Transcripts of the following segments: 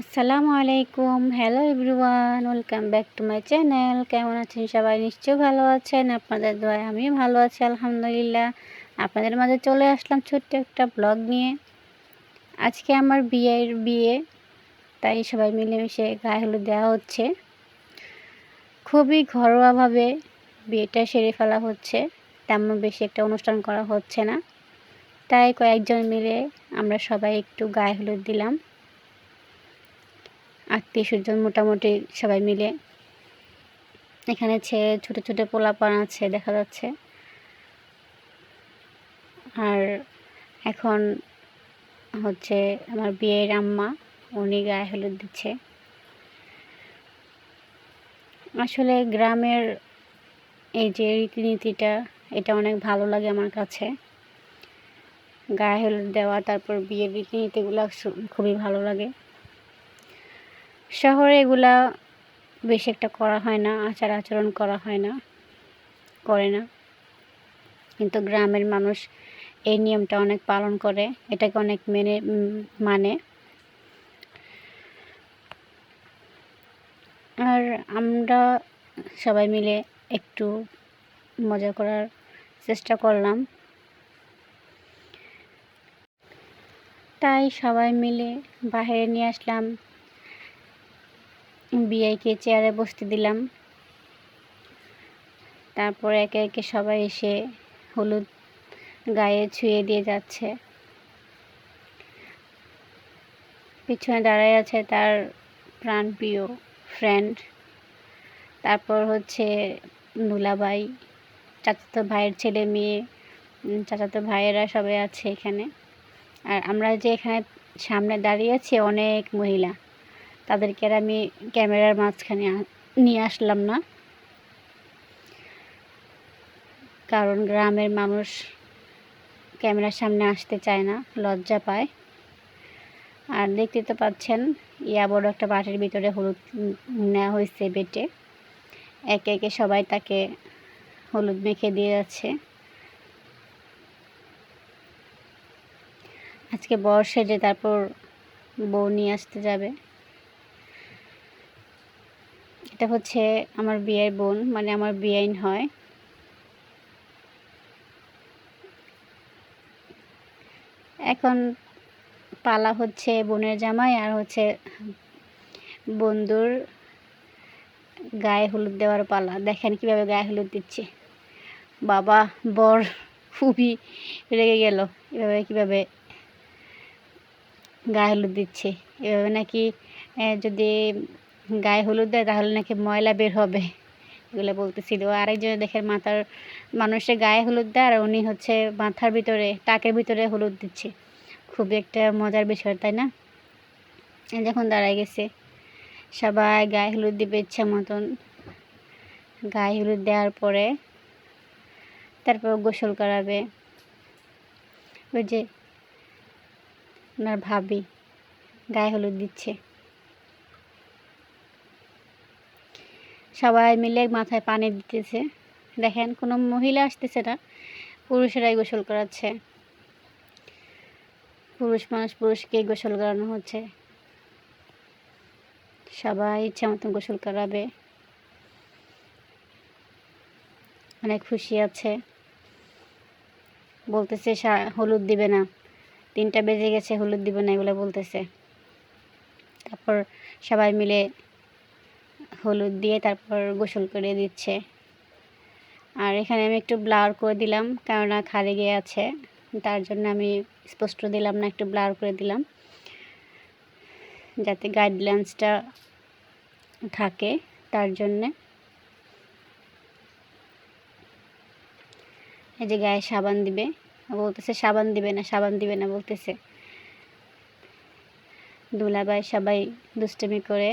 আসসালামু আলাইকুম। Hello everyone welcome back to my channel কেমন আছেন সবাই? নিশ্চয়ই ভালো আছেন। আপনাদের দোয়ায় আমিও ভালো আছি, আলহামদুলিল্লাহ। আপনাদের মাঝে চলে আসলাম ছোট্ট একটা ব্লগ নিয়ে। আজকে আমার বিয়ের বিয়ে, তাই সবাই মিলেমিশে গায়ে হলুদ দেওয়া হচ্ছে। খুবই ঘরোয়াভাবে বিয়েটা সেরে ফেলা হচ্ছে। তেমন বেশি একটা অনুষ্ঠান করা হচ্ছে না। তাই কয়েকজন মিলে আমরা সবাই একটু গায়ে হলুদ দিলাম। আত্মীয় স্বজন মোটামুটি সবাই মিলে। এখানে ছেলে ছোটো ছোটো পোলাপান আছে, দেখা যাচ্ছে। আর এখন হচ্ছে আমার বিয়ের আম্মা, উনি গায়ে হলুদ দিচ্ছে। আসলে গ্রামের এই যে রীতিনীতিটা, এটা অনেক ভালো লাগে আমার কাছে। গায়ে হলুদ দেওয়া, তারপর বিয়ের রীতিনীতিগুলো খুবই ভালো লাগে। শহরে এগুলা বেশি একটা করা হয় না, আচার আচরণ করা হয় না, করে না। কিন্তু গ্রামের মানুষ এই নিয়মটা অনেক পালন করে, এটাকে অনেক মেনে মানে। আর আমরা সবাই মিলে একটু মজা করার চেষ্টা করলাম। তাই সবাই মিলে বাইরে নিয়ে আসলাম। বিআইকে চেয়ারে বসতে দিলাম। তারপর একে একে সবাই এসে হলুদ গায়ে ছুঁয়ে দিয়ে যাচ্ছে। পিছনে দাঁড়ায় আছে তার প্রাণপ্রিয় ফ্রেন্ড তারপর হচ্ছে নুলাবাই চাচাতো ভাইয়ের ছেলে মেয়ে চাচাতো ভাইয়েরা সবাই আছে এখানে। আর আমরা যে এখানে সামনে দাঁড়িয়ে আছি, অনেক মহিলা। তাদেরকে আর আমি ক্যামেরার মাঝখানে নিয়ে আসলাম না। কারণ গ্রামের মানুষ ক্যামেরার সামনে আসতে চায় না, লজ্জা পায়। আর দেখতে তো পাচ্ছেন, ইয়া বড় একটা বাটির ভিতরে হলুদ নেওয়া হয়েছে বেটে। একে একে সবাই তাকে হলুদ মেখে দিয়ে যাচ্ছে। আজকে বর্ষে যে তারপর বউ নিয়ে আসতে যাবে। এটা হচ্ছে আমার বিয়ের বোন মানে আমার বিয়াইন হয়। এখন পালা হচ্ছে বোনের জামাই আর হচ্ছে বন্ধুর গায়ে হলুদ দেওয়ার পালা। দেখেন কীভাবে গায়ে হলুদ দিচ্ছে। বাবা, বর খুবই রেগে গেল। এভাবে কীভাবে গায়ে হলুদ দিচ্ছে? এভাবে নাকি যদি গায়ে হলুদ দেয়, তাহলে নাকি ময়লা বের হবে। এগুলো বলতেছিল। আরেকজন দেখেন, মাথার মানুষের গায়ে হলুদ দেয় আর উনি হচ্ছে মাথার ভিতরে, টাকের ভিতরে হলুদ দিচ্ছে। খুবই একটা মজার বিষয়, তাই না? যখন দাঁড়ায় গেছে। সবাই গায়ে হলুদ দিবে ইচ্ছা মতন। গায়ে হলুদ দেওয়ার পরে তারপর গোসল করাবে। ওই যে ওনার ভাবি গায়ে হলুদ দিচ্ছে। সবাই মিলে মাথায় পানি দিতেছে। দেখেন, কোনো মহিলা আসতেছে না, পুরুষেরাই গোসল করাচ্ছে। পুরুষ মানুষ, পুরুষকে গোসল করানো হচ্ছে। সবাই ইচ্ছা মতন গোসল করাবে। অনেক খুশি আছে। বলতেছে হলুদ দিবে না। তিনটা বেজে গেছে, হলুদ দিবে না, এগুলো বলতেছে। তারপর সবাই মিলে হলুদ দিয়ে তারপর গোসল করে দিচ্ছে। আর এখানে আমি একটু ব্লার করে দিলাম, কেননা খালি গিয়ে আছে। তার জন্য আমি স্পষ্ট দিলাম না, একটু ব্লার করে দিলাম। যাতে গাইডলাইন্সটা থাকে তার জন্যে। এই যে গায়ে সাবান দিবে। বলতেছে, সাবান দিবে না, সাবান দিবে না, বলতেছে। দুলাবাই সবাই দুষ্টমি করে।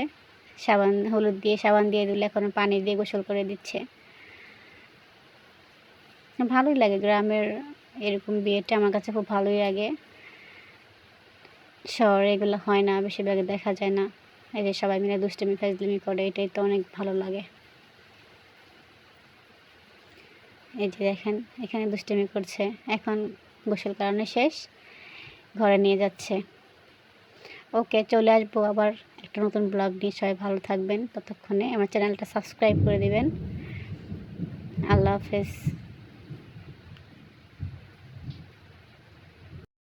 সাবান, হলুদ দিয়ে সাবান দিয়ে দিলে এখন পানি দিয়ে গোসল করে দিচ্ছে। ভালোই লাগে গ্রামের এরকম বিয়েটা আমার কাছে খুব ভালোই লাগে। শহরে এগুলো হয় না, বেশিরভাগ দেখা যায় না। এই যে সবাই মিলে দুষ্টমি ফাজলিমি করে, এটাই তো অনেক ভালো লাগে। এই যে দেখেন, এখানে দুষ্টমি করছে। এখন গোসল করানো শেষ, ঘরে নিয়ে যাচ্ছে। ওকে, চলে আসব আবার একটা নতুন ব্লগ নিয়ে। সবাই ভালো থাকবেন। ততক্ষণে আমার চ্যানেলটা সাবস্ক্রাইব করে দেবেন। আল্লাহ হাফেজ।